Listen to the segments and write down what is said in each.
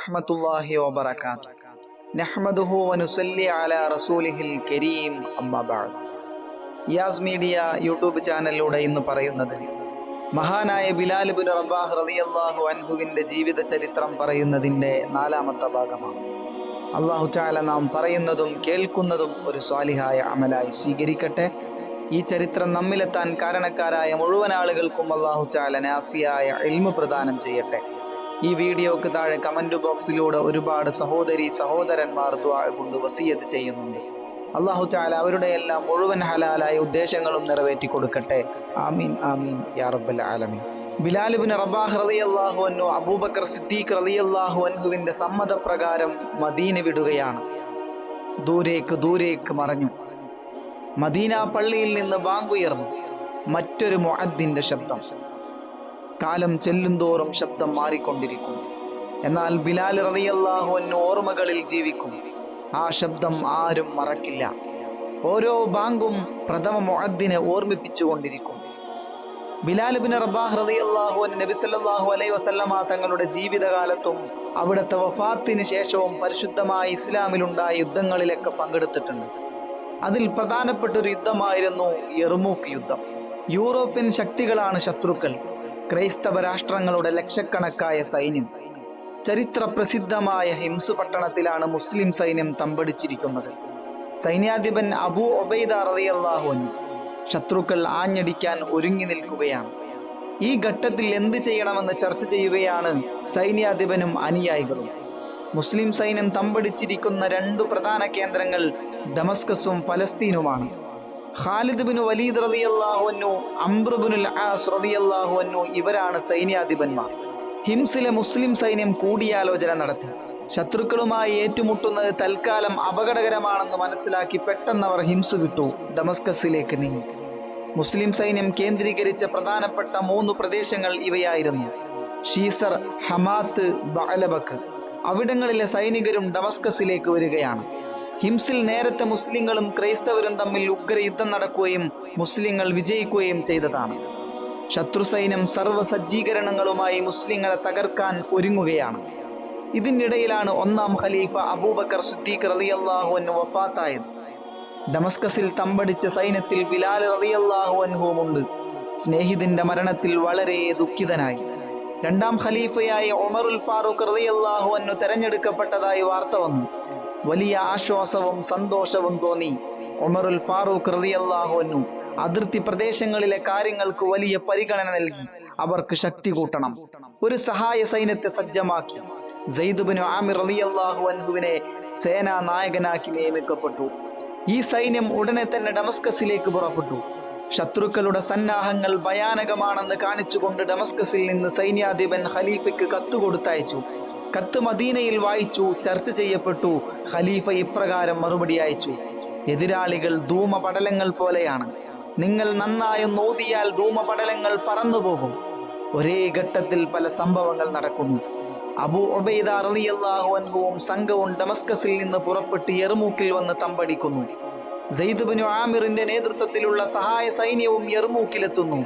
ورحمة الله وبركاته نحمده ونصلي على رسوله الكريم أما بعد യാസ് media YouTube ചാനലിലൂടെ ഇന്ന് പറയുന്നത് മഹാനായ ബിലാൽ ബിൻ റബാഹ് റളിയല്ലാഹു അൻഹുവിൻ്റെ ജീവിത ചരിത്രം പറയുന്നതിൻ്റെ നാലാമത്തെ ഭാഗമാണ് അള്ളാഹു ചാല നാം പറയുന്നതും കേൾക്കുന്നതും ഒരു സ്വാലിഹായ അമലായി സ്വീകരിക്കട്ടെ ഈ ചരിത്രം നമ്മിലെത്താൻ കാരണക്കാരായ മുഴുവൻ ആളുകൾക്കും അള്ളാഹു ചാല നാഫിയായ എൽമു പ്രദാനം ചെയ്യട്ടെ ഈ വീഡിയോക്ക് താഴെ കമന്റ് ബോക്സിലൂടെ ഒരുപാട് സഹോദരി സഹോദരന്മാർ ദ്വാ കൊണ്ട് വസീയത്ത് ചെയ്യുന്നുണ്ട്. അള്ളാഹു ചാല അവരുടെ എല്ലാം മുഴുവൻ ഹലാലായ ഉദ്ദേശങ്ങളും നിറവേറ്റി കൊടുക്കട്ടെ. ആമീൻ ആമീൻ യാ റബ്ബൽ ആലമീൻ. ബിലാലുബിൻ റബാഹ് റളിയല്ലാഹു അൻഹു അബൂബക്കർ സിദ്ദീഖ് റളിയല്ലാഹു അൻഹുവിന്റെ സമ്മതപ്രകാരം മദീന വിടുകയാണ്. ദൂരേക്ക് ദൂരേക്ക് മറഞ്ഞു. മദീന പള്ളിയിൽ നിന്ന് ബാങ്കുയർന്നു. മറ്റൊരു മുഅദ്ദിന്റെ ശബ്ദം. കാലം ചെല്ലുന്തോറും ശബ്ദം മാറിക്കൊണ്ടിരിക്കും. എന്നാൽ ബിലാൽ റളിയല്ലാഹു അൻഹു ഓർമ്മകളിൽ ജീവിക്കും. ആ ശബ്ദം ആരും മറക്കില്ല. ഓരോ ബാങ്കും പ്രഥമ മുഅദ്ദിനെ ഓർമ്മിപ്പിച്ചുകൊണ്ടിരിക്കും ബിലാൽ ബിൻ റബാഹ് റളിയല്ലാഹു അൻ നബി സല്ലല്ലാഹു വസല്ലമ തങ്ങളുടെ ജീവിതകാലത്തും അവിടുത്തെ വഫാത്തിന് ശേഷവും പരിശുദ്ധമായ ഇസ്ലാമിലുണ്ടായ യുദ്ധങ്ങളിലൊക്കെ പങ്കെടുത്തിട്ടുണ്ട്. അതിൽ പ്രധാനപ്പെട്ട ഒരു യുദ്ധമായിരുന്നു യെർമൂക്ക് യുദ്ധം. യൂറോപ്യൻ ശക്തികളാണ് ശത്രുക്കൾ. ക്രൈസ്തവ രാഷ്ട്രങ്ങളുടെ ലക്ഷക്കണക്കായ സൈന്യം. ചരിത്ര പ്രസിദ്ധമായ ഹിംസു പട്ടണത്തിലാണ് മുസ്ലിം സൈന്യം തമ്പടിച്ചിരിക്കുന്നത്. സൈന്യാധിപൻ അബു ഒബൈദ റളിയല്ലാഹു അൻഹു ശത്രുക്കൾ ആഞ്ഞടിക്കാൻ ഒരുങ്ങി നിൽക്കുകയാണ്. ഈ ഘട്ടത്തിൽ എന്ത് ചെയ്യണമെന്ന് ചർച്ച ചെയ്യുകയാണ് സൈന്യാധിപനും അനുയായികളും. മുസ്ലിം സൈന്യം തമ്പടിച്ചിരിക്കുന്ന രണ്ടു പ്രധാന കേന്ദ്രങ്ങൾ ഡമസ്കസും ഫലസ്തീനുമാണ്. ഖാലിദ് ബിൻ വലീദ് റളിയല്ലാഹു അൻഹു അംർ ബിനുൽ ആസ് റളിയല്ലാഹു അൻഹു ഇവരാണ് സൈന്യാധിപന്മാർ. ഹിംസിലെ മുസ്ലിം സൈന്യം കൂടിയാലോചന നടത്തി. ശത്രുക്കളുമായി ഏറ്റുമുട്ടുന്നത് തൽക്കാലം അപകടകരമാണെന്ന് മനസ്സിലാക്കി പെട്ടെന്നവർ ഹിംസ വിട്ടു ഡമസ്കസിലേക്ക് നീങ്ങി. മുസ്ലിം സൈന്യം കേന്ദ്രീകരിച്ച പ്രധാനപ്പെട്ട മൂന്ന് പ്രദേശങ്ങൾ ഇവയായിരുന്നു. ഷീസർ ഹമാത്ത് ബഅലബക്ക്. അവിടങ്ങളിലെ സൈനികരും ഡമസ്കസിലേക്ക് വരികയാണ്. ഹിംസിൽ നേരത്തെ മുസ്ലിങ്ങളും ക്രൈസ്തവരും തമ്മിൽ ഉഗ്ര യുദ്ധം നടക്കുകയും മുസ്ലിങ്ങൾ വിജയിക്കുകയും ചെയ്തതാണ്. ശത്രു സൈന്യം സർവ സജ്ജീകരണങ്ങളുമായി മുസ്ലിങ്ങളെ തകർക്കാൻ ഒരുങ്ങുകയാണ്. ഇതിനിടയിലാണ് ഒന്നാം ഖലീഫ അബൂബക്കർ സുദ്ദീഖ് റളിയല്ലാഹു അൻഹു വഫാത്തായത്. ഡമസ്കസിൽ തമ്പടിച്ച സൈന്യത്തിൽ ബിലാൽ റളിയല്ലാഹു അൻഹുവുമുണ്ട്. സ്നേഹിതന്റെ മരണത്തിൽ വളരെ ദുഃഖിതനായി. രണ്ടാം ഖലീഫയായ ഉമറുൽ ഫാറൂഖ് റളിയല്ലാഹു അൻഹു തെരഞ്ഞെടുക്കപ്പെട്ടതായി വാർത്ത വന്നു. വലിയ ആശ്വാസവും സന്തോഷവും തോന്നി. ഉമറുൽ ഫാറൂഖ് റളിയല്ലാഹു അൻഹു അതിർത്തി പ്രദേശങ്ങളിലെ കാര്യങ്ങൾക്ക് വലിയ പരിഗണന നൽകി. അവർക്ക് ശക്തി കൂട്ടണം. ഒരു സഹായ സൈന്യത്തെ സജ്ജമാക്കി. സെയ്ദുബിനു ആമിർ റളിയല്ലാഹു അൻഹുവിനെ സേനാ നായകനാക്കി നിയമിക്കപ്പെട്ടു. ഈ സൈന്യം ഉടനെ തന്നെ ഡമസ്കസിലേക്ക് പുറപ്പെട്ടു. ശത്രുക്കളുടെ സന്നാഹങ്ങൾ ഭയാനകമാണെന്ന് കാണിച്ചുകൊണ്ട് ഡമസ്കസിൽ നിന്ന് സൈന്യാധിപൻ ഖലീഫയ്ക്ക് കത്ത് കൊടുത്തയച്ചു. കത്ത് മദീനയിൽ വായിച്ചു ചർച്ച ചെയ്യപ്പെട്ടു. ഖലീഫ ഇപ്രകാരം മറുപടി അയച്ചു. എതിരാളികൾ ധൂമപടലങ്ങൾ പോലെയാണ്. നിങ്ങൾ നന്നായി നോതിയാൽ ധൂമപടലങ്ങൾ പറന്നുപോകും. ഒരേ ഘട്ടത്തിൽ പല സംഭവങ്ങൾ നടക്കുന്നു. അബു ഒബൈദ റളിയല്ലാഹു അൻഹുവും സംഘവും ഡമസ്കസിൽ നിന്ന് പുറപ്പെട്ട് എറുമൂക്കിൽ വന്ന് തമ്പടിക്കുന്നു. സെയ്ദ് ബിനു ആമിറിന്റെ നേതൃത്വത്തിലുള്ള സഹായ സൈന്യവും എറുമൂക്കിലെത്തുന്നു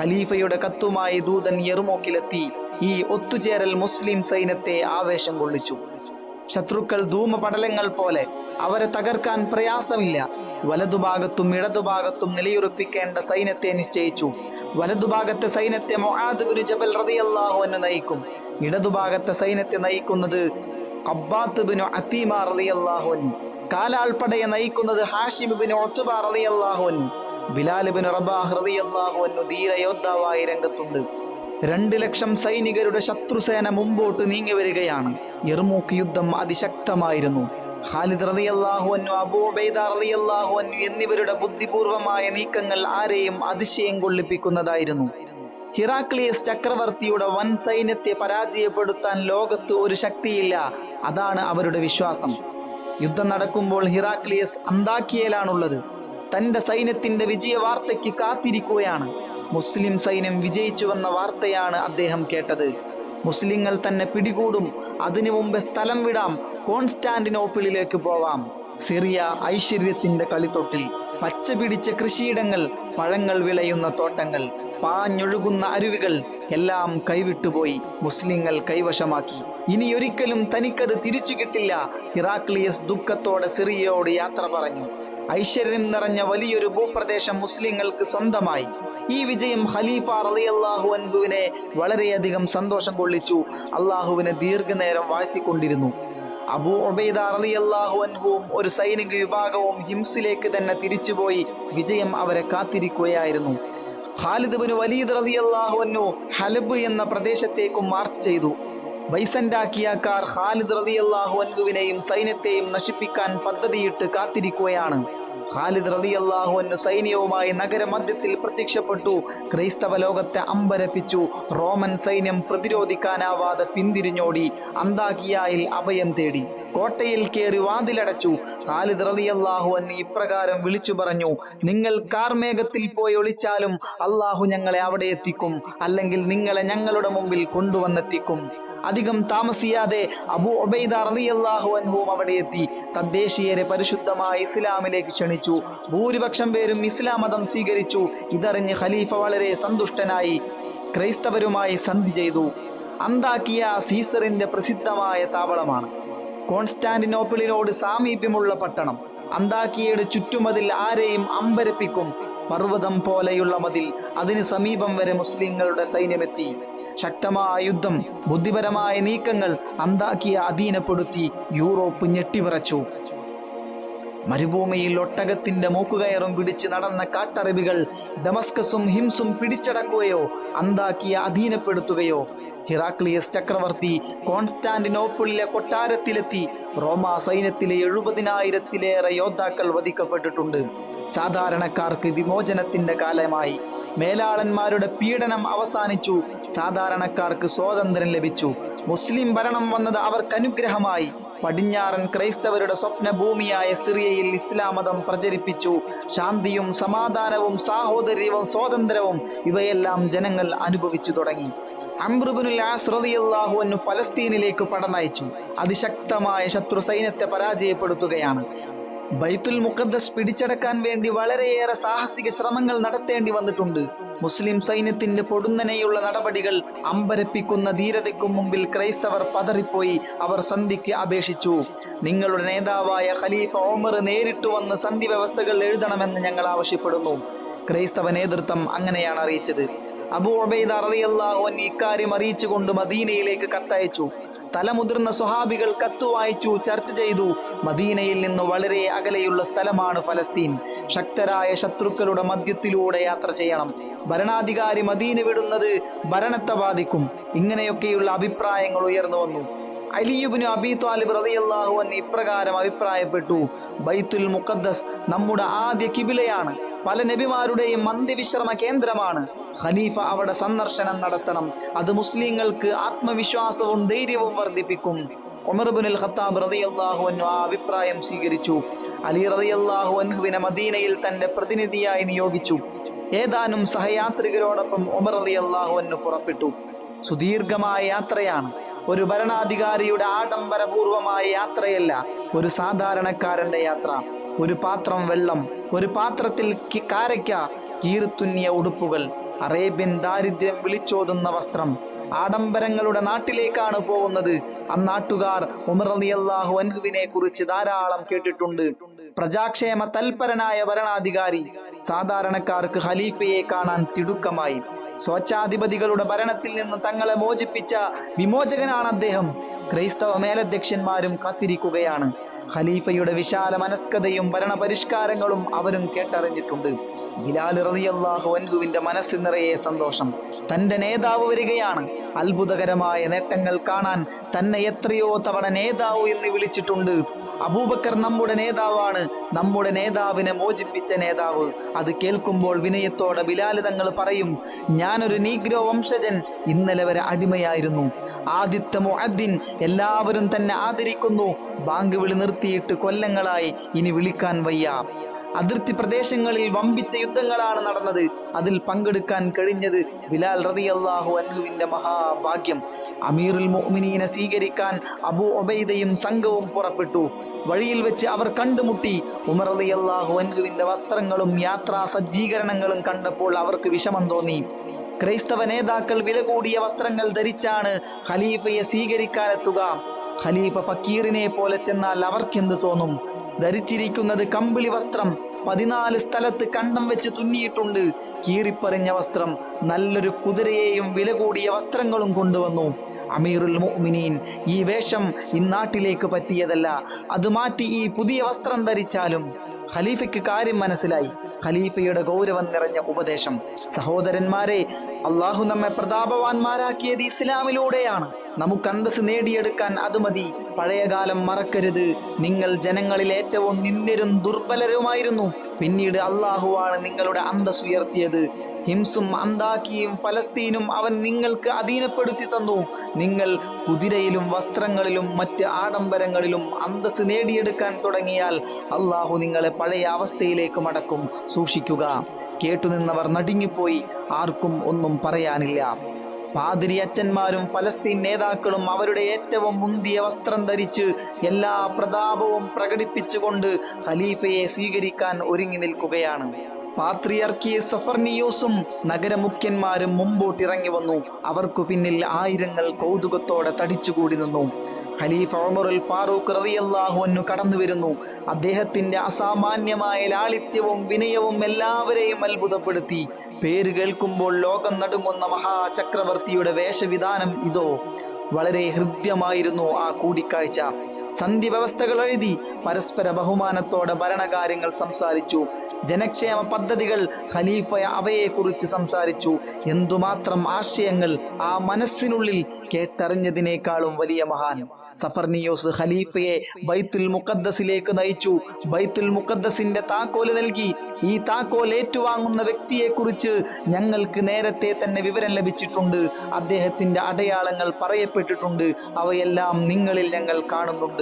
ഖലീഫയുടെ കത്തുമായി ദൂതൻ യെർമൂക്കിലെത്തി ഈ ഒത്തുചേരൽ മുസ്ലിം സൈന്യത്തെ ആവേശം കൊള്ളിച്ചു. ശത്രുക്കൾ ധൂമപടലങ്ങൾ പോലെ അവരെ തകർക്കാൻ പ്രയാസമില്ല. വലതുഭാഗത്തും ഇടതുഭാഗത്തും നിലയുറപ്പിക്കേണ്ട സൈന്യത്തെ നിശ്ചയിച്ചു. വലതുഭാഗത്തെ സൈന്യത്തെ മൊഹാദ്ബിന് ജബൽ റളിയല്ലാഹു അൻഹു നയിക്കും. ഇടതുഭാഗത്തെ സൈന്യത്തെ നയിക്കുന്നത് ഖബ്ബാത്ത് ബിനു അത്തീമ റളിയല്ലാഹു കാലാൾപ്പടയെ നയിക്കുന്നത് ഹാഷിം ഒത്തുബ റളിയല്ലാഹു അൻഹു. ബിലാൽ ബിൻ റബാഹ് റളിയല്ലാഹു ധീര യോദ്ധാവായി രംഗത്തുണ്ട്. രണ്ട് ലക്ഷം സൈനികരുടെ ശത്രുസേന മുമ്പോട്ട് നീങ്ങി വരികയാണ്. ഇർമൂക്ക് യുദ്ധം അതിശക്തമായിരുന്നു. ഖാലിദ് റളിയല്ലാഹു അൻഹു അബൂ ഉബൈദ റളിയല്ലാഹു അൻഹു എന്നിവരുടെ ബുദ്ധിപൂർവമായ നീക്കങ്ങൾ ആരെയും അതിശയം കൊള്ളിപ്പിക്കുന്നതായിരുന്നു. ഹിറാക്ലിയസ് ചക്രവർത്തിയുടെ വൻ സൈന്യത്തെ പരാജയപ്പെടുത്താൻ ലോകത്ത് ഒരു ശക്തിയില്ല. അതാണ് അവരുടെ വിശ്വാസം. യുദ്ധം നടക്കുമ്പോൾ ഹിറാക്ലിയസ് അന്താക്കിയയിലാണുള്ളത്. തന്റെ സൈന്യത്തിന്റെ വിജയ വാർത്തയ്ക്ക് കാത്തിരിക്കുകയാണ്. മുസ്ലിം സൈന്യം വിജയിച്ചുവെന്ന വാർത്തയാണ് അദ്ദേഹം കേട്ടത്. മുസ്ലിങ്ങൾ തന്നെ പിടികൂടും. അതിനു മുമ്പ് സ്ഥലം വിടാം. കോൺസ്റ്റാന്റിനോപ്പിളിലേക്ക് പോവാം. സിറിയ ഐശ്വര്യത്തിന്റെ കളിത്തൊട്ടിൽ. പച്ച പിടിച്ച കൃഷിയിടങ്ങൾ പഴങ്ങൾ വിളയുന്ന തോട്ടങ്ങൾ പാഞ്ഞൊഴുകുന്ന അരുവികൾ എല്ലാം കൈവിട്ടുപോയി മുസ്ലിങ്ങൾ കൈവശമാക്കി. ഇനി ഒരിക്കലും തനിക്കത് തിരിച്ചു കിട്ടില്ല. ഇറാക്ലിയസ് ദുഃഖത്തോടെ സിറിയയോട് യാത്ര പറഞ്ഞു. ഐശ്വര്യം നിറഞ്ഞ വലിയൊരു ഭൂപ്രദേശം മുസ്ലിങ്ങൾക്ക് സ്വന്തമായി. ഈ വിജയം ഖലീഫ റളിയല്ലാഹു അൻഹുവിനെ വളരെയധികം സന്തോഷം കൊള്ളിച്ചു. അള്ളാഹുവിനെ ദീർഘനേരം വാഴ്ത്തിക്കൊണ്ടിരുന്നു. അബൂ ഉബൈദ റളിയല്ലാഹു അൻഹുവും ഒരു സൈനിക വിഭാഗവും ഹിംസിലേക്ക് തന്നെ തിരിച്ചുപോയി വിജയം അവരെ കാത്തിരിക്കുകയായിരുന്നു. ഖാലിദ് ബിൻ വലീദ് റളിയല്ലാഹു അൻഹു ഹലബ് എന്ന പ്രദേശത്തേക്കും മാർച്ച് ചെയ്തു. വൈസൻഡാക്കിയാക്കാർ ഖാലിദ് റളിയല്ലാഹു അൻഹുവിനെയും സൈന്യത്തെയും നശിപ്പിക്കാൻ പദ്ധതിയിട്ട് കാത്തിരിക്കുകയാണ്. ഖാലിദ് റളിയല്ലാഹു അൻഹു സൈന്യവുമായി നഗരമധ്യത്തിൽ പ്രത്യക്ഷപ്പെട്ടു. ക്രൈസ്തവ ലോകത്തെ അമ്പരപ്പിച്ചു. റോമൻ സൈന്യം പ്രതിരോധിക്കാനാവാതെ പിന്തിരിഞ്ഞോടി. അന്താക്കിയായിൽ അഭയം തേടി. കോട്ടയിൽ കയറി വാതിലടച്ചു. ഖാലിദ് റളിയല്ലാഹു അൻഹു ഇപ്രകാരം വിളിച്ചു പറഞ്ഞു നിങ്ങൾ കാർമേഘത്തിൽ പോയി ഒളിച്ചാലും അള്ളാഹു ഞങ്ങളെ അവിടെ എത്തിക്കും. അല്ലെങ്കിൽ നിങ്ങളെ ഞങ്ങളുടെ മുമ്പിൽ കൊണ്ടുവന്നെത്തിക്കും. അധികം താമസിയാതെ അബു ഒബൈദ റളിയല്ലാഹു അൻഹുവും അവിടെ എത്തി. തദ്ദേശീയരെ പരിശുദ്ധമായ ഇസ്ലാമിലേക്ക് ക്ഷണിച്ചു. ഭൂരിപക്ഷം പേരും ഇസ്ലാം മതം സ്വീകരിച്ചു. ഇതറിഞ്ഞ് ഖലീഫ വളരെ സന്തുഷ്ടനായി ക്രൈസ്തവരുമായി സന്ധി ചെയ്തു. അന്താക്കിയ സീസറിന്റെ പ്രസിദ്ധമായ താവളമാണ് കോൺസ്റ്റാന്റിനോപ്പിളിനോട് സാമീപ്യമുള്ള പട്ടണം. അന്താക്കിയയുടെ ചുറ്റുമതിൽ ആരെയും അമ്പരപ്പിക്കും പർവതം പോലെയുള്ള മതിൽ. അതിന് സമീപം വരെ മുസ്ലിങ്ങളുടെ സൈന്യമെത്തി. ശക്തമായ യുദ്ധം ബുദ്ധിപരമായ നീക്കങ്ങൾ അന്താക്കിയ അധീനപ്പെടുത്തി യൂറോപ്പ് ഞെട്ടിവിറച്ചു. മരുഭൂമിയിൽ ഒട്ടകത്തിന്റെ മൂക്കുകയറും പിടിച്ച് നടന്ന കാട്ടറബികൾ ഡമസ്കസും ഹിംസും പിടിച്ചടക്കുകയോ അന്താക്കിയ അധീനപ്പെടുത്തുകയോ ഹിറാക്ലിയസ് ചക്രവർത്തി കോൺസ്റ്റാന്റിനോപ്പിളിലെ കൊട്ടാരത്തിലെത്തി റോമ സൈന്യത്തിലെ എഴുപതിനായിരത്തിലേറെ യോദ്ധാക്കൾ വധിക്കപ്പെട്ടിട്ടുണ്ട്. സാധാരണക്കാർക്ക് വിമോചനത്തിന്റെ കാലമായി. മേലാളന്മാരുടെ പീഡനം അവസാനിച്ചു. സാധാരണക്കാർക്ക് സ്വാതന്ത്ര്യം ലഭിച്ചു. മുസ്ലിം ഭരണം വന്നത് അവർക്ക് അനുഗ്രഹമായി. പടിഞ്ഞാറൻ ക്രൈസ്തവരുടെ സ്വപ്നഭൂമിയായ സിറിയയിൽ ഇസ്ലാം മതം പ്രചരിപ്പിച്ചു. ശാന്തിയും സമാധാനവും സാഹോദര്യവും സ്വാതന്ത്ര്യവും ഇവയെല്ലാം ജനങ്ങൾ അനുഭവിച്ചു തുടങ്ങി. അൻഹു ഫലസ്തീനിലേക്ക് പടനയിച്ചു അതിശക്തമായ ശത്രു സൈന്യത്തെ പരാജയപ്പെടുത്തുകയാണ്. ബൈത്തുൽ മുഖദ്ദസ് പിടിച്ചടക്കാൻ വേണ്ടി വളരെയേറെ സാഹസിക ശ്രമങ്ങൾ നടത്തേണ്ടി വന്നിട്ടുണ്ട്. മുസ്ലിം സൈന്യത്തിന്റെ പൊടുന്നനെയുള്ള നടപടികൾ അമ്പരപ്പിക്കുന്ന ധീരതയ്ക്കും മുമ്പിൽ ക്രൈസ്തവർ പതറിപ്പോയി. അവർ സന്ധിക്ക് അപേക്ഷിച്ചു. നിങ്ങളുടെ നേതാവായ ഖലീഫ ഓമർ നേരിട്ട് വന്ന് സന്ധി വ്യവസ്ഥകൾ എഴുതണമെന്ന് ഞങ്ങൾ ആവശ്യപ്പെടുന്നു. ക്രൈസ്തവ നേതൃത്വം അങ്ങനെയാണ് അറിയിച്ചത്. അബു ഉബൈദ റളിയല്ലാഹു അൻഹു ഇക്കാര്യം അറിയിച്ചുകൊണ്ട് മദീനയിലേക്ക് കത്തയച്ചു. തലമുതിർന്ന സ്വഹാബികൾ കത്തു വായിച്ചു ചർച്ച ചെയ്തു. മദീനയിൽ നിന്ന് വളരെ അകലെയുള്ള സ്ഥലമാണ് ഫലസ്തീൻ. ശക്തരായ ശത്രുക്കളുടെ മധ്യത്തിലൂടെ യാത്ര ചെയ്യണം. ഭരണാധികാരി മദീന വിടുന്നത് ഭരണത്തെ ബാധിക്കും. ഇങ്ങനെയൊക്കെയുള്ള അഭിപ്രായങ്ങൾ ഉയർന്നു വന്നു. അലിയുബിന് അബി ത്വാലിബ് റളിയല്ലാഹു അൻഹു ഇപ്രകാരം അഭിപ്രായപ്പെട്ടു. ബൈത്തുൽ മുഖദ്ദസ് നമ്മുടെ ആദ്യ കിബിലയാണ്. പല നബിമാരുടെയും അന്ത്യവിശ്രമ കേന്ദ്രമാണ്. ഖലീഫ അവിടെ സന്ദർശനം നടത്തണം. അത് മുസ്ലിങ്ങൾക്ക് ആത്മവിശ്വാസവും ധൈര്യവും വർദ്ധിപ്പിക്കും. ഒമർബുനിൽ ഖത്താബ് റളിയല്ലാഹു അൻഹു ആ അഭിപ്രായം സ്വീകരിച്ചു. അലി റളിയല്ലാഹു അൻഹുവിനെ മദീനയിൽ തന്റെ പ്രതിനിധിയായി നിയോഗിച്ചു. ഏതാനും സഹയാത്രികരോടൊപ്പം ഉമർ റളിയല്ലാഹു അൻഹു പുറപ്പെട്ടു. സുദീർഘമായ യാത്രയാണ്. ഒരു ഭരണാധികാരിയുടെ ആഡംബരപൂർവമായ യാത്രയല്ല ഒരു സാധാരണക്കാരന്റെ യാത്ര. ഒരു പാത്രം വെള്ളം ഒരു പാത്രത്തിൽ കാരയ്ക്ക കീർത്തുന്നിയ ഉടുപ്പുകൾ അറേബ്യൻ ദാരിദ്ര്യം വിളിച്ചോതുന്ന വസ്ത്രം ആഡംബരങ്ങളുടെ നാട്ടിലേക്കാണ് പോകുന്നത്. അന്നാട്ടുകാർ ഉമർ റളിയല്ലാഹു അൻഹുവിനെ കുറിച്ച് ധാരാളം കേട്ടിട്ടുണ്ട്. പ്രജാക്ഷേമ തൽപരനായ ഭരണാധികാരി സാധാരണക്കാർക്ക് ഖലീഫയെ കാണാൻ തിടുക്കമായി. സ്വച്ഛാധിപതികളുടെ ഭരണത്തിൽ നിന്ന് തങ്ങളെ മോചിപ്പിച്ച വിമോചകനാണ് അദ്ദേഹം. ക്രൈസ്തവ മേലധ്യക്ഷന്മാരും കാത്തിരിക്കുകയാണ്. ഖലീഫയുടെ വിശാല മനസ്കതയും ഭരണപരിഷ്കാരങ്ങളും അവരും കേട്ടറിഞ്ഞിട്ടുണ്ട്. ബിലാൽ റളിയല്ലാഹു അൻഹുവിന്റെ മനസ്സ് നിറയെ സന്തോഷം. തന്റെ നേതാവ് വരികയാണ്. അത്ഭുതകരമായ നേട്ടങ്ങൾ കാണാൻ തന്നെ എത്രയോ തവണ നേതാവ് എന്ന് വിളിച്ചിട്ടുണ്ട്. അബൂബക്കർ നമ്മുടെ നേതാവാണ്. നമ്മുടെ നേതാവിനെ മോചിപ്പിച്ച നേതാവ്. അത് കേൾക്കുമ്പോൾ വിനയത്തോടെ ബിലാൽ തങ്ങൾ പറയും ഞാനൊരു നീഗ്രോ വംശജൻ. ഇന്നലെ വരെ അടിമയായിരുന്നു. ആദിത്യ മുഅദ്ദിൻ എല്ലാവരും തന്നെ ആദരിക്കുന്നു. ബാങ്ക് വിളി നിർത്തിയിട്ട് കൊല്ലങ്ങളായി. ഇനി വിളിക്കാൻ വയ്യ. അതിർത്തി പ്രദേശങ്ങളിൽ വമ്പിച്ച യുദ്ധങ്ങളാണ് നടന്നത്. അതിൽ പങ്കെടുക്കാൻ കഴിഞ്ഞത് ബിലാൽ റതി അള്ളാഹു അൻഹുവിന്റെ മഹാഭാഗ്യം. അമീറുൽ മോമിനീനെ സ്വീകരിക്കാൻ അബു ഒബൈദയും സംഘവും പുറപ്പെട്ടു. വഴിയിൽ വെച്ച് അവർ കണ്ടുമുട്ടി. ഉമർ അലി അള്ളാഹു അൻഹുവിന്റെ വസ്ത്രങ്ങളും യാത്രാ സജ്ജീകരണങ്ങളും കണ്ടപ്പോൾ അവർക്ക് വിഷമം തോന്നി. ക്രൈസ്തവ നേതാക്കൾ വില കൂടിയ വസ്ത്രങ്ങൾ ധരിച്ചാണ് ഖലീഫയെ സ്വീകരിക്കാനെത്തുക. ഖലീഫ ഫക്കീറിനെ പോലെ ചെന്നാൽ അവർക്കെന്ത് തോന്നും? ധരിച്ചിരിക്കുന്നത് കമ്പിളി വസ്ത്രം. പതിനാല് സ്ഥലത്ത് കണ്ടം വെച്ച് തുന്നിയിട്ടുണ്ട്. കീറിപ്പറിഞ്ഞ വസ്ത്രം നല്ലൊരു കുതിരയെയും വില കൂടിയ വസ്ത്രങ്ങളും കൊണ്ടുവന്നു. അമീറുൽ മുഅ്മിനീൻ ഈ വേഷം ഇന്നാട്ടിലേക്ക് പറ്റിയതല്ല. അത് മാറ്റി ഈ പുതിയ വസ്ത്രം ധരിച്ചാലും ഖലീഫയ്ക്ക് കാര്യം മനസ്സിലായി. ഖലീഫയുടെ ഗൗരവം നിറഞ്ഞ ഉപദേശം. സഹോദരന്മാരെ അള്ളാഹു നമ്മെ പ്രതാപവാന്മാരാക്കിയത് ഇസ്ലാമിലൂടെയാണ്. നമുക്ക് അന്തസ് നേടിയെടുക്കാൻ അത് മതി. പഴയകാലം മറക്കരുത്. നിങ്ങൾ ജനങ്ങളിൽ ഏറ്റവും നിന്ദരും ദുർബലരുമായിരുന്നു. പിന്നീട് അള്ളാഹുവാണ് നിങ്ങളുടെ അന്തസ് ഉയർത്തിയത്. ഹിംസും അന്താക്കിയും ഫലസ്തീനും അവൻ നിങ്ങൾക്ക് അധീനപ്പെടുത്തി തന്നു. നിങ്ങൾ കുതിരയിലും വസ്ത്രങ്ങളിലും മറ്റ് ആഡംബരങ്ങളിലും അന്തസ് നേടിയെടുക്കാൻ തുടങ്ങിയാൽ അള്ളാഹു നിങ്ങളെ പഴയ അവസ്ഥയിലേക്ക് മടക്കും. സൂക്ഷിക്കുക. കേട്ടുനിന്നവർ നടുങ്ങിപ്പോയി. ആർക്കും ഒന്നും പറയാനില്ല. പാതിരി അച്ഛന്മാരും ഫലസ്തീൻ നേതാക്കളും അവരുടെ ഏറ്റവും മുന്തിയ വസ്ത്രം ധരിച്ച് എല്ലാ പ്രതാപവും പ്രകടിപ്പിച്ചുകൊണ്ട് ഖലീഫയെ സ്വീകരിക്കാൻ ഒരുങ്ങി നിൽക്കുകയാണ്. പാത്രിയർക്കി സഫർനിയോസും നഗരമുഖ്യന്മാരും മുമ്പോട്ടിറങ്ങി വന്നു. അവർക്കു പിന്നിൽ ആയിരങ്ങൾ കൗതുകത്തോടെ തടിച്ചുകൂടി നിന്നു. ഖലീഫ ഉമറുൽ ഫാറൂഖ് റളിയല്ലാഹു അൻഹു കടന്നു വരുന്നു. അദ്ദേഹത്തിന്റെ അസാമാന്യമായ ലാളിത്യവും വിനയവും എല്ലാവരെയും അത്ഭുതപ്പെടുത്തി. പേര് കേൾക്കുമ്പോൾ ലോകം നടുങ്ങുന്ന മഹാചക്രവർത്തിയുടെ വേഷവിധാനം ഇതോ. വളരെ ഹൃദ്യമായിരുന്നു ആ കൂടിക്കാഴ്ച. സന്ധി വ്യവസ്ഥകൾ എഴുതി പരസ്പര ബഹുമാനത്തോടെ ഭരണകാര്യങ്ങൾ സംസാരിച്ചു. ജനക്ഷേമ പദ്ധതികൾ ഖലീഫ അവയെക്കുറിച്ച് സംസാരിച്ചു. എന്തുമാത്രം ആശയങ്ങൾ ആ മനസ്സിനുള്ളിൽ കേട്ടറിഞ്ഞതിനേക്കാളും വലിയ മഹാൻ. സഫർനിയോസ് ഖലീഫയെ ബൈത്തുൽ മുഖദ്ദസിലേക്ക് നയിച്ചു. ബൈത്തുൽ മുഖദ്ദസിന്റെ താക്കോൽ നൽകി. ഈ താക്കോൽ ഏറ്റുവാങ്ങുന്ന വ്യക്തിയെക്കുറിച്ച് ഞങ്ങൾക്ക് നേരത്തെ തന്നെ വിവരം ലഭിച്ചിട്ടുണ്ട്. അദ്ദേഹത്തിന്റെ അടയാളങ്ങൾ പറയപ്പെട്ടിട്ടുണ്ട്. അവയെല്ലാം നിങ്ങളിൽ ഞങ്ങൾ കാണുന്നുണ്ട്.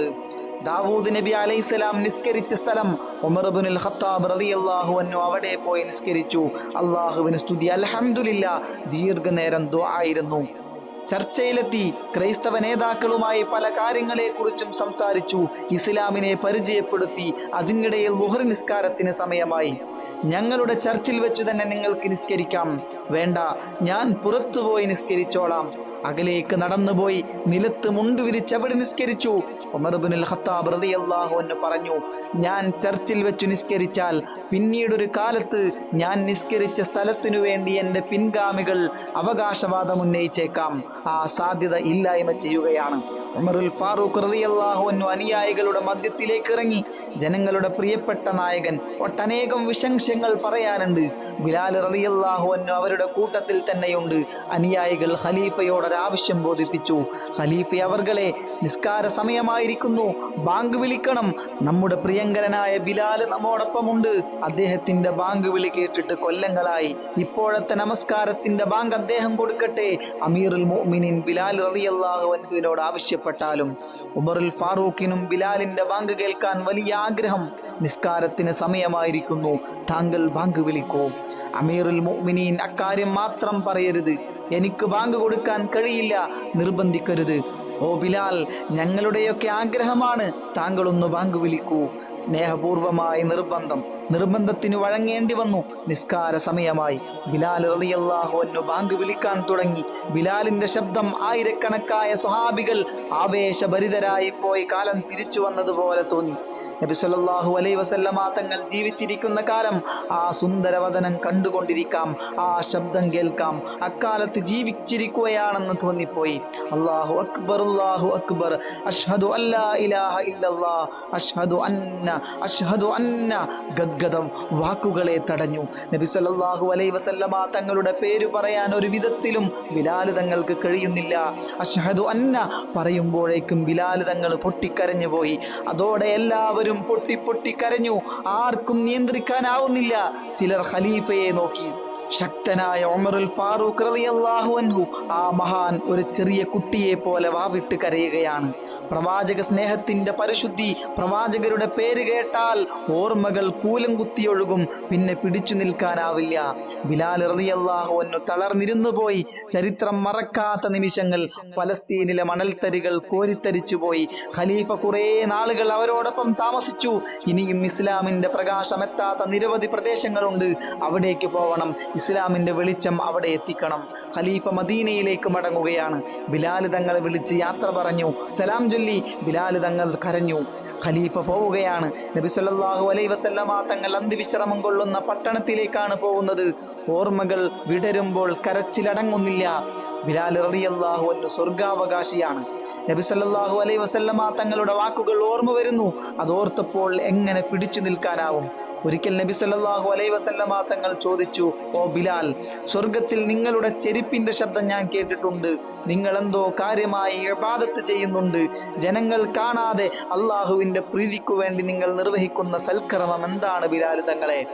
ദാവൂദ് നബി അലൈഹിസ്സലാം നിസ്കരിച്ച സ്ഥലം ഉമർബുൽ ഖത്താബ് റളിയല്ലാഹു അൻഹു അവിടെ പോയി നിസ്കരിച്ചു. അള്ളാഹുവിന് സ്തുതി. അൽഹംദുലില്ലാ ദീർഘനേരം ദുആയിരുന്നു ചർച്ചയിലെത്തി ക്രൈസ്തവ നേതാക്കളുമായി പല കാര്യങ്ങളെക്കുറിച്ചും സംസാരിച്ചു. ഇസ്ലാമിനെ പരിചയപ്പെടുത്തി. അതിനിടയിൽ ലുഹർ നിസ്കാരത്തിന് സമയമായി. ഞങ്ങളുടെ ചർച്ചിൽ വെച്ച് തന്നെ നിങ്ങൾക്ക് നിസ്കരിക്കാം. വേണ്ട ഞാൻ പുറത്തുപോയി നിസ്കരിച്ചോളാം. അകലേക്ക് നടന്നുപോയി. നിലത്ത് മുണ്ടു വിരിച്ചവിടെ നിസ്കരിച്ചു. ഉമർബുൽ ഖത്താബ് റളിയല്ലാഹു അൻഹു പറഞ്ഞു ഞാൻ ചർച്ചിൽ വെച്ചു നിസ്കരിച്ചാൽ പിന്നീടൊരു കാലത്ത് ഞാൻ നിസ്കരിച്ച സ്ഥലത്തിനു വേണ്ടി എന്റെ പിൻഗാമികൾ അവകാശവാദം ഉന്നയിച്ചേക്കാം. ആ സാധ്യത ഇല്ലായ്മ ചെയ്യുകയാണ്. ഉമറുൽ ഫാറൂഖ് റളിയല്ലാഹു അൻഹു അനുയായികളുടെ മധ്യത്തിലേക്ക് ഇറങ്ങി. ജനങ്ങളുടെ പ്രിയപ്പെട്ട നായകൻ ഒട്ടനേകം വിശംശങ്ങൾ പറയാനുണ്ട്. ബിലാൽ റളിയല്ലാഹു അൻഹു അവരുടെ കൂട്ടത്തിൽ തന്നെയുണ്ട്. അനുയായികൾ ഖലീഫയോട് ആവശ്യം ബോധിപ്പിച്ചു. ഖലീഫ അവർകളെ നിസ്കാര സമയമായിരിക്കുന്നു. ബാങ്ക് വിളിക്കണം. നമ്മുടെ പ്രിയങ്കരനായ ബിലാൽ നമ്മോടൊപ്പമുണ്ട്. അദ്ദേഹത്തിന്റെ ബാങ്ക് വിളി കേട്ടിട്ട് കൊല്ലങ്ങളായി. ഇപ്പോഴത്തെ നമസ്കാരത്തിന്റെ ബാങ്ക് അദ്ദേഹം കൊടുക്കട്ടെ. അമീറുൽ മുഅ്മിനീൻ ബിലാൽ റളിയല്ലാഹു അൻഹുവിനോട് ആവശ്യപ്പെട്ടാലും ഉമറുൽ ഫാറൂഖിനും ബിലാലിന്റെ ബാങ്ക് കേൾക്കാൻ വലിയ ആഗ്രഹം നിസ്കാരത്തിന് സമയമായിരിക്കുന്നു. താങ്കൾ ബാങ്ക് വിളിക്കൂ. അമീറുൽ മുഅ്മിനീൻ അക്കാര്യം മാത്രം പറയരുത്. എനിക്ക് ബാങ്ക് കൊടുക്കാൻ കഴിയില്ല. നിർബന്ധിക്കരുത്. ഓ ബിലാൽ ഞങ്ങളുടെയൊക്കെ ആഗ്രഹമാണ്. താങ്കളൊന്ന് ബാങ്ക് വിളിക്കൂ. സ്നേഹപൂർവമായ നിർബന്ധം. നിർബന്ധത്തിന് വഴങ്ങേണ്ടി വന്നു. നിസ്കാര സമയമായി. ബിലാൽ റളിയല്ലാഹു അൻഹു ബാങ്ക് വിളിക്കാൻ തുടങ്ങി. ബിലാലിന്റെ ശബ്ദം ആയിരക്കണക്കായ സ്വഹാബികൾ ആവേശഭരിതരായി പോയി കാലം തിരിച്ചു വന്നതുപോലെ തോന്നി. നബി സല്ലല്ലാഹു അലൈഹി വസല്ലമ തങ്ങൾ ജീവിച്ചിരിക്കുന്ന കാലം ആ സുന്ദരവദനം കണ്ടുകൊണ്ടിരിക്കാം. ആ ശബ്ദം കേൾക്കാം. അക്കാലത്ത് ജീവിച്ചിരിക്കുകയാണെന്ന് തോന്നിപ്പോയി. അല്ലാഹു അക്ബർ അല്ലാഹു അക്ബർ. അഷ്ഹദു അല്ലാ ഇലാഹ ഇല്ലല്ലാഹ്. അഷ്ഹദു അന്ന അഷ്ഹദു അന്ന ഗദ്ഗദം വാക്കുകളെ തടഞ്ഞു. നബി സല്ലല്ലാഹു അലൈഹി വസല്ലമ തങ്ങളുടെ പേര് പറയാൻ ഒരു വിധത്തിലും ബിലാൽ തങ്ങൾക്ക് കഴിയുന്നില്ല. അഷഹദു അന്ന പറയുമ്പോഴേക്കും ബിലാൽ തങ്ങൾ പൊട്ടിക്കരഞ്ഞു പോയി. അതോടെ എല്ലാവരും പൊട്ടി പൊട്ടിക്കരഞ്ഞു ആർക്കും നിയന്ത്രിക്കാനാവുന്നില്ല. ചിലർ ഖലീഫയെ നോക്കി. ശക്തനായ ഒമറുൽ ഫാറൂഖ് റളിയല്ലാഹു അൻഹു ആ മഹാൻ ഒരു ചെറിയ കുട്ടിയെ പോലെ വാവിട്ട് കരയുകയാണ്. പ്രവാചക സ്നേഹത്തിന്റെ പരിശുദ്ധി പ്രവാചകരുടെ പേര് കേട്ടാൽ ഓർമ്മകൾ കൂലം കുത്തിയൊഴുകും പിന്നെ പിടിച്ചു നിൽക്കാനാവില്ല. ബിലാൽ റളിയല്ലാഹു അൻഹു തളർന്നിരുന്നു പോയി. ചരിത്രം മറക്കാത്ത നിമിഷങ്ങൾ ഫലസ്തീനിലെ മണൽത്തരികൾ കോരിത്തരിച്ചു പോയി. ഖലീഫ കുറേ നാളുകൾ അവരോടൊപ്പം താമസിച്ചു. ഇനിയും ഇസ്ലാമിന്റെ പ്രകാശമെത്താത്ത നിരവധി പ്രദേശങ്ങളുണ്ട്. അവിടേക്ക് പോവണം. ഇസ്ലാമിന്റെ വെളിച്ചം അവിടെ എത്തിക്കണം. ഖലീഫ മദീനയിലേക്ക് മടങ്ങുകയാണ്. ബിലാൽ തങ്ങൾ വിളിച്ച് യാത്ര പറഞ്ഞു. സലാം ചൊല്ലി ബിലാൽ തങ്ങൾ കരഞ്ഞു. ഖലീഫ പോവുകയാണ്. നബി സല്ലല്ലാഹു അലൈഹി വസല്ലമ തങ്ങൾ അന്തിവിശ്രമം കൊള്ളുന്ന പട്ടണത്തിലേക്കാണ് പോകുന്നത്. ഓർമ്മകൾ വിടരുമ്പോൾ കരച്ചിലടങ്ങുന്നില്ല. ബിലാൽ റളിയല്ലാഹു അൻഹു സ്വർഗാവകാശിയാണ്. നബി സല്ലല്ലാഹു അലൈഹി വസല്ലമ തങ്ങളുടെ വാക്കുകൾ ഓർമ്മ വരുന്നു. അതോർത്തപ്പോൾ എങ്ങനെ പിടിച്ചു നിൽക്കാനാവും? ഒരിക്കൽ നബി സല്ലല്ലാഹു അലൈഹി വസല്ലമ തങ്ങൾ ചോദിച്ചു ഓ ബിലാൽ സ്വർഗത്തിൽ നിങ്ങളുടെ ചെരുപ്പിന്റെ ശബ്ദം ഞാൻ കേട്ടിട്ടുണ്ട്. നിങ്ങൾ എന്തോ കാര്യമായി ഇബാദത്ത് ചെയ്യുന്നുണ്ട്. ജനങ്ങൾ കാണാതെ അള്ളാഹുവിന്റെ പ്രീതിക്കു വേണ്ടി നിങ്ങൾ നിർവഹിക്കുന്ന സൽക്കർമ്മം എന്താണ് ബിലാൽ തങ്ങളെ?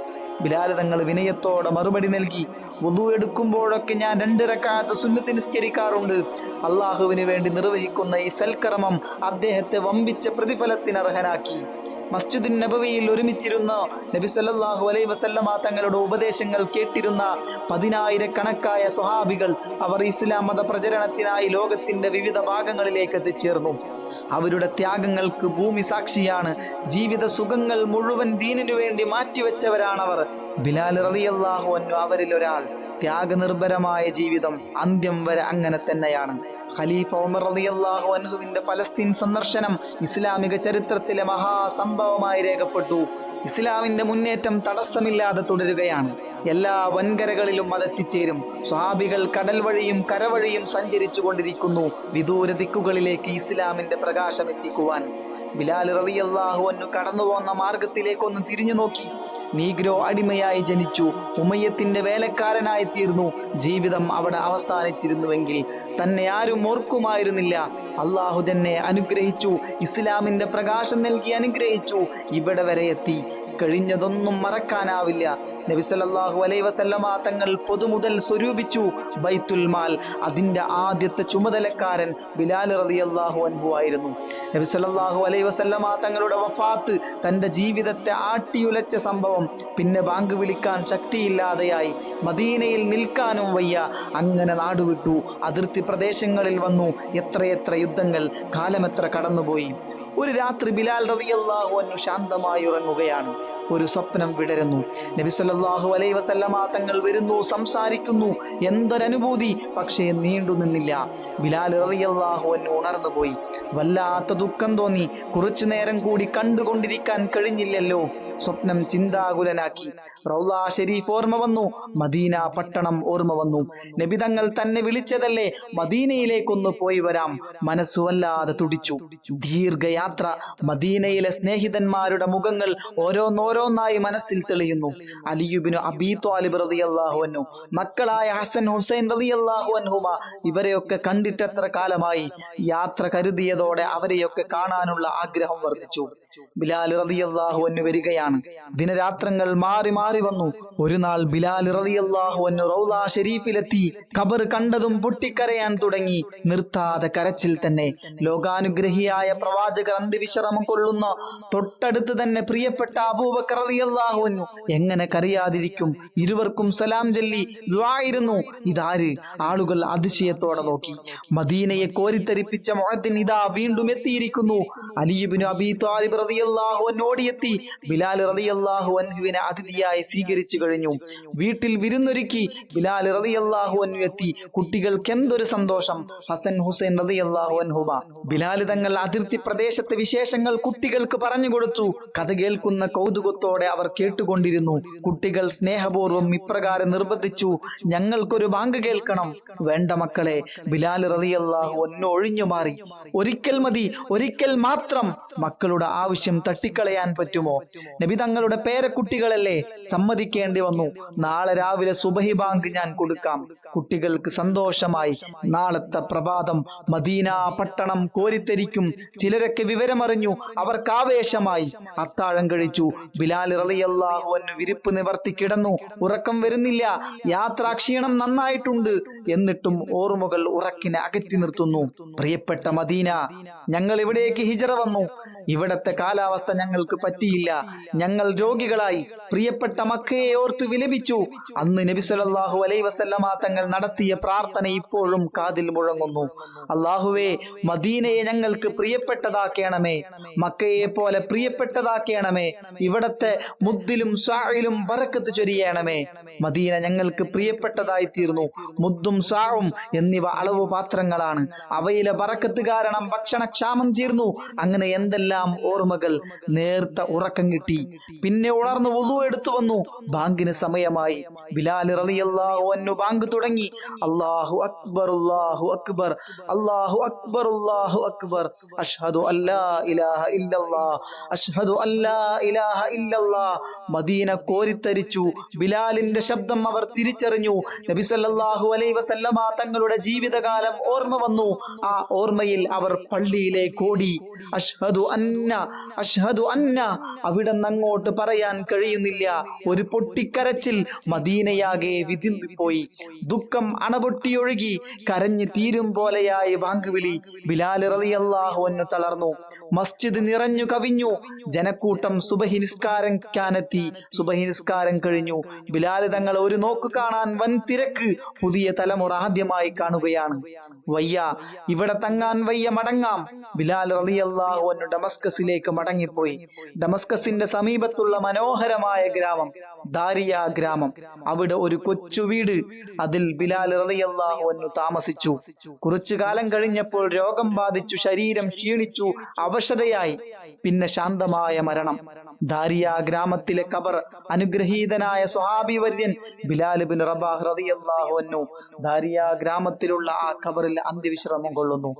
ബിലാൽ തങ്ങൾ വിനയത്തോടെ മറുപടി നൽകി. വധു എടുക്കുമ്പോഴൊക്കെ ഞാൻ രണ്ട് രക്കാത്ത സുന്നത്ത് നിസ്കരിക്കാറുണ്ട്. അള്ളാഹുവിന് വേണ്ടി നിർവഹിക്കുന്ന ഈ സൽക്കർമ്മം അദ്ദേഹത്തെ വമ്പിച്ച പ്രതിഫലത്തിന് മസ്ജിദുൻ നബവിയിൽ ഒരുമിച്ചിരുന്ന. നബി സല്ലല്ലാഹു അലൈഹി വസല്ലമ തങ്ങളുടെ ഉപദേശങ്ങൾ കേട്ടിരുന്ന പതിനായിരക്കണക്കായ സ്വഹാബികൾ അവർ ഇസ്ലാം മത പ്രചരണത്തിനായി ലോകത്തിന്റെ വിവിധ ഭാഗങ്ങളിലേക്ക് എത്തിച്ചേർന്നു. അവരുടെ ത്യാഗങ്ങൾക്ക് ഭൂമി സാക്ഷിയാണ്. ജീവിത സുഖങ്ങൾ മുഴുവൻ ദീനിനു വേണ്ടി മാറ്റിവെച്ചവരാണവർ. ബിലാൽ റളിയല്ലാഹു അൻഹു അവരിൽ ഒരാൾ ത്യാഗനിർഭരമായ ജീവിതം അന്ത്യം വരെ അങ്ങനെ തന്നെയാണ്. ഖലീഫ ഉമർ റളിയല്ലാഹു അൻഹുവിന്റെ ഫലസ്തീൻ സന്ദർശനം ഇസ്ലാമിക ചരിത്രത്തിലെ മഹാസംഭവമായി രേഖപ്പെട്ടു. ഇസ്ലാമിന്റെ മുന്നേറ്റം തടസ്സമില്ലാതെ തുടരുകയാണ്. എല്ലാ വൻകരകളിലും അതെത്തിച്ചേരും സ്വാഭികൾ കടൽ വഴിയും കരവഴിയും സഞ്ചരിച്ചു കൊണ്ടിരിക്കുന്നു. വിദൂര ദിക്കുകളിലേക്ക് ഇസ്ലാമിന്റെ പ്രകാശം എത്തിക്കുവാൻ. ബിലാൽ റളിയല്ലാഹു അൻഹു കടന്നു പോന്ന മാർഗത്തിലേക്കൊന്ന് തിരിഞ്ഞു നോക്കി. നീഗ്രോ അടിമയായി ജനിച്ചു. ഉമയ്യത്തിന്റെ വേലക്കാരനായി തീർന്നു. ജീവിതം അവിടെ അവസാനിച്ചിരുന്നുവെങ്കിൽ തന്നെ ആരും ഓർക്കുമായിരുന്നില്ല. അള്ളാഹു തന്നെ അനുഗ്രഹിച്ചു. ഇസ്ലാമിന്റെ പ്രകാശം നൽകി അനുഗ്രഹിച്ചു. ഇവിടെ വരെ എത്തി. കഴിഞ്ഞതൊന്നും മറക്കാനാവില്ല. നബി അലൈ വസല്ലമ തങ്ങൾ പൊതുമുതൽ സ്വരൂപിച്ചു. ബൈത്തുൽ മാൽ അതിന്റെ ആദ്യത്തെ ചുമതലക്കാരൻ ബിലാൽ റതി അള്ളാഹു അൻഹു ആയിരുന്നു. നബി അലൈ വസല്ലമ തങ്ങളുടെ വഫാത്ത് തന്റെ ജീവിതത്തെ ആട്ടിയുലച്ച സംഭവം പിന്നെ ബാങ്ക് വിളിക്കാൻ ശക്തിയില്ലാതെയായി. മദീനയിൽ നിൽക്കാനും വയ്യ. അങ്ങനെ നാടുവിട്ടു അതിർത്തി പ്രദേശങ്ങളിൽ വന്നു. എത്രയെത്ര യുദ്ധങ്ങൾ കാലമെത്ര കടന്നുപോയി. ഒരു രാത്രി ബിലാൽ റളിയല്ലാഹു അൻഹു ശാന്തമായി ഉറങ്ങുകയാണ്. ഒരു സ്വപ്നം വിടരുന്നു. നബി അലൈ വസല്ലമ തങ്ങൾ വരുന്നു സംസാരിക്കുന്നു. എന്തൊരനുഭൂതി? പക്ഷേ നീണ്ടു നിന്നില്ല. ബിലാൽ റളിയല്ലാഹു അൻഹു ഉണർന്നു പോയി. വല്ലാത്ത ദുഃഖം തോന്നി. കുറച്ചു നേരം കൂടി കണ്ടുകൊണ്ടിരിക്കാൻ കഴിഞ്ഞില്ലല്ലോ. സ്വപ്നം ചിന്താകുലനാക്കി. റൗള ഷെരീഫ് ഓർമ്മ വന്നു. മദീന പട്ടണം ഓർമ്മ വന്നു. നബി തങ്ങൾ തന്നെ വിളിച്ചതല്ലേ? മദീനയിലേക്കൊന്ന് പോയി വരാം. മനസ്സു വല്ലാതെ തുടിച്ചു. ദീർഘയാത്ര. മദീനയിലെ സ്നേഹിതന്മാരുടെ മുഖങ്ങൾ ഓരോന്നോരോന്നായി മനസ്സിൽ തെളിയുന്നു. അലിയുബിനു അബീ ത്വാലിബ് റളിയല്ലാഹു അൻഹു മക്കളായ ഹസൻ ഹുസൈൻ റളിയല്ലാഹു അള്ളാഹുവൻഹുമ ഇവരെയൊക്കെ കണ്ടിട്ടെത്ര കാലമായി യാത്ര കരുതിയതോടെ അവരെയൊക്കെ കാണാനുള്ള ആഗ്രഹം വർദ്ധിച്ചു. ബിലാൽ റളിയല്ലാഹു അൻഹു വരികയാണ്. ദിനരാത്രങ്ങൾ മാറി മാറി വന്നു. ഒരു നാൾ ബിലാൽ റളിയല്ലാഹു അൻഹു റൗള ഷെരീഫിലെത്തി ഖബർ കണ്ടതും പൊട്ടിക്കരയാൻ തുടങ്ങി. നിർത്താതെ കരച്ചിൽ തന്നെ. ലോകാനുഗ്രഹിയായ പ്രവാചകർ അന്തിവിശ്രമം കൊള്ളുന്ന തൊട്ടടുത്ത് തന്നെ പ്രിയപ്പെട്ട എങ്ങനെ കരയാതിരിക്കും? ഇരുവർക്കും സലാം ചൊല്ലി ദ്വായിരുന്നു ഇതാര്? ആളുകൾ അതിശയത്തോടെ നോക്കി. മദീനയെ കോരിത്തരിപ്പിച്ച മുഹദ്ദിൻ ഇതാ വീണ്ടും എത്തിയിരിക്കുന്നു. അലിയുബിനു അബി താലിബ് റളിയല്ലാഹു ഓടിയെത്തി. ബിലാൽ റളിയല്ലാഹു അൻഹുവിനെ അതിഥിയായി സ്വീകരിച്ചു കഴിഞ്ഞു. വീട്ടിൽ വിരുന്നൊരുക്കി ബിലാൽ റളിയല്ലാഹു അൻഹു എത്തി. കുട്ടികൾക്ക് എന്തൊരു സന്തോഷം. ഹസൻ ഹുസൈൻ റളിയല്ലാഹു അൻഹുമ. ബിലാൽ തങ്ങൾ അതിർത്തി പ്രദേശത്തെ വിശേഷങ്ങൾ കുട്ടികൾക്ക് പറഞ്ഞു കൊടുത്തു. കഥ കേൾക്കുന്ന കൗതുകത്തോടെ അവർ കേട്ടുകൊണ്ടിരുന്നു. കുട്ടികൾ സ്നേഹപൂർവം ഇപ്രകാരം നിർബന്ധിച്ചു. ഞങ്ങൾക്കൊരു ബാങ്ക് കേൾക്കണം. വേണ്ട മക്കളെ ബിലാൽ റതിയല്ലാഹു അൻഹു ഒഴിഞ്ഞു മാറി. ഒരിക്കൽ മതി ഒരിക്കൽ മാത്രം. മക്കളുടെ ആവശ്യം തട്ടിക്കളയാൻ പറ്റുമോ? നബി തങ്ങളുടെ പേരക്കുട്ടികളല്ലേ? സമ്മതിക്കേണ്ടി വന്നു. നാളെ രാവിലെ സുബഹി ബാങ്ക് ഞാൻ കൊടുക്കാം. കുട്ടികൾക്ക് സന്തോഷമായി. നാളത്തെ പ്രഭാതം മദീന പട്ടണം കോരിത്തരിക്കും. ചിലരൊക്കെ വിവരമറിഞ്ഞു. അവർക്ക് ആവേശമായി. അത്താഴം കഴിച്ചു. ബിലാൽ റളിയല്ലാഹു അൻഹു വിരിപ്പ് നിവർത്തി കിടന്നു ഉറക്കം വരുന്നില്ല. യാത്രാ ക്ഷീണം നന്നായിട്ടുണ്ട്. എന്നിട്ടും ഓർമ്മകൾ ഉറക്കിനെ അകറ്റി നിർത്തുന്നു. പ്രിയപ്പെട്ട മദീന ഞങ്ങൾ ഇവിടേക്ക് ഹിജറ വന്നു. ഇവിടത്തെ കാലാവസ്ഥ ഞങ്ങൾക്ക് പറ്റിയില്ല. ഞങ്ങൾ രോഗികളായി. പ്രിയപ്പെട്ട മക്കയെ ഓർത്തു വിലപിച്ചു. അന്ന് നബി സല്ലല്ലാഹു അലൈഹി വസല്ലമ തങ്ങൾ നടത്തിയ പ്രാർത്ഥന ഇപ്പോഴും കാതിൽ മുഴങ്ങുന്നു. അള്ളാഹുവേ മദീനയെ ഞങ്ങൾക്ക് പ്രിയപ്പെട്ടതാക്കണമേ. മക്കയെ പോലെ പ്രിയപ്പെട്ടതാക്കണമേ. ഇവിടത്തെ മുദ്ദിലും സ്വായിലും ബറക്കത്ത് ചൊരിയണമേ. മദീന ഞങ്ങൾക്ക് പ്രിയപ്പെട്ടതായി തീർന്നു മുദ്ദും സ്വാവും എന്നിവ അളവ് പാത്രങ്ങളാണ് അവയിലെ ബറക്കത്ത് കാരണം ഭക്ഷണക്ഷാമം തീർന്നു. അങ്ങനെ എന്തെല്ലാം ഓർമ്മകൾ നേർത്ത ഉറക്കം കിട്ടി. പിന്നെ ഉണർന്ന് വുളു എടുത്തു വന്നു. ബാങ്കിന് സമയമായി. ബിലാൽ റളിയല്ലാഹു അൻഹു ബാങ്ക് തുടങ്ങി. അല്ലാഹു അക്ബർ അല്ലാഹു അക്ബർ അല്ലാഹു അക്ബർ അല്ലാഹു അക്ബർ. അഷ്ഹദു അല്ലാ ഇലാഹ ഇല്ലല്ലാഹ്. അഷ്ഹദു അല്ലാ ഇലാഹ ഇല്ലല്ലാഹ്. മദീന കോരിത്തരിച്ചു. ബിലാലിന്റെ ശബ്ദം അവർ തിരിച്ചറിഞ്ഞു. നബി സല്ലല്ലാഹു അലൈഹി വസല്ലമ തങ്ങളുടെ ജീവിതകാലം ഓർമ്മ വന്നു. ആ ഓർമ്മയിൽ അവർ പള്ളിയിലേക്ക് ഓടി. അഷ്ഹദു അന്ന അഷ്ഹദു അന്ന അവിടെ അങ്ങോട്ട് പറയാൻ കഴിയുന്നില്ല. ഒരു പൊട്ടിക്കരച്ചിൽ മദീനയാകെ വിതിമ്പിപ്പോയി ദുഃഖം അണപൊട്ടിയൊഴുകി കരഞ്ഞു തീരും പോലെയായി വാങ്കുവിളി. ബിലാൽ റളിയല്ലാഹു തളർന്നു. മസ്ജിദ് നിറഞ്ഞു കവിഞ്ഞു. ജനക്കൂട്ടം സുബഹി നിസ്കാരക്കാനെത്തി സുബഹി നിസ്കാരം കഴിഞ്ഞു. ബിലാൽ തങ്ങൾ ഒരു നോക്ക് കാണാൻ വൻ തിരക്ക് പുതിയ തലമുറ ആദ്യമായി കാണുകയാണ്. വയ്യ ഇവിടെ തങ്ങാൻ വയ്യ മടങ്ങാം. ബിലാൽ റളിയല്ലാഹു ഡമസ്കസിലേക്ക് മടങ്ങിപ്പോയി. ഡമസ്കസിന്റെ സമീപത്തുള്ള മനോഹരമായ ഗ്രാമം ദാരിയ ഗ്രാമം. അവിടെ ഒരു കൊച്ചു വീട് അതിൽ ബിലാൽ റളിയല്ലാഹു താമസിച്ചു. കുറച്ചു കാലം കഴിഞ്ഞപ്പോൾ രോഗം ബാധിച്ചു ശരീരം ക്ഷീണിച്ചു അവശതയായി. പിന്നെ ശാന്തമായ മരണം. ദാരിയ ഗ്രാമത്തിലെ കബർ അനുഗ്രഹീതനായ സ്വഹാബി വര്യൻ ബിലാൽ ബിൻ റബാഹ് റളിയല്ലാഹു അൻഹു ദാരിയ ഗ്രാമത്തിലുള്ള ആ കബറിൽ അന്ത്യവിശ്രമം കൊള്ളുന്നു.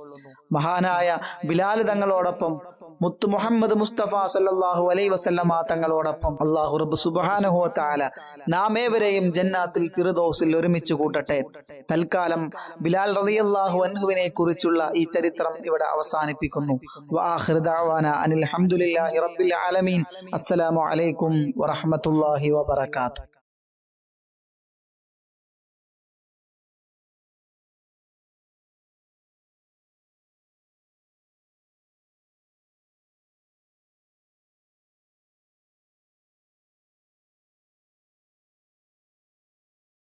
മഹാനായ ബിലാൽ തങ്ങളോടൊപ്പം മുത്ത് മുഹമ്മദ് മുസ്തഫ സല്ലല്ലാഹു അലൈ വസല്ലമ തങ്ങളോടൊപ്പം അള്ളാഹു റബ്ബ് സുബ്ഹാനഹു താല നാം ഏവരെയും ജന്നാത്തിൽ ഫിർദൗസിൽ ഒരുമിച്ച് കൂട്ടട്ടെ. തൽക്കാലം ബിലാൽ റളിയല്ലാഹു അൻഹുവിനെ കുറിച്ചുള്ള ഈ ചരിത്രം ഇവിടെ അവസാനിപ്പിക്കുന്നു. അനിൽ ആലമീൻ. അസ്സലാമു അലൈക്കും വറഹ്മത്തുള്ളാഹി വബറകാതുഹു.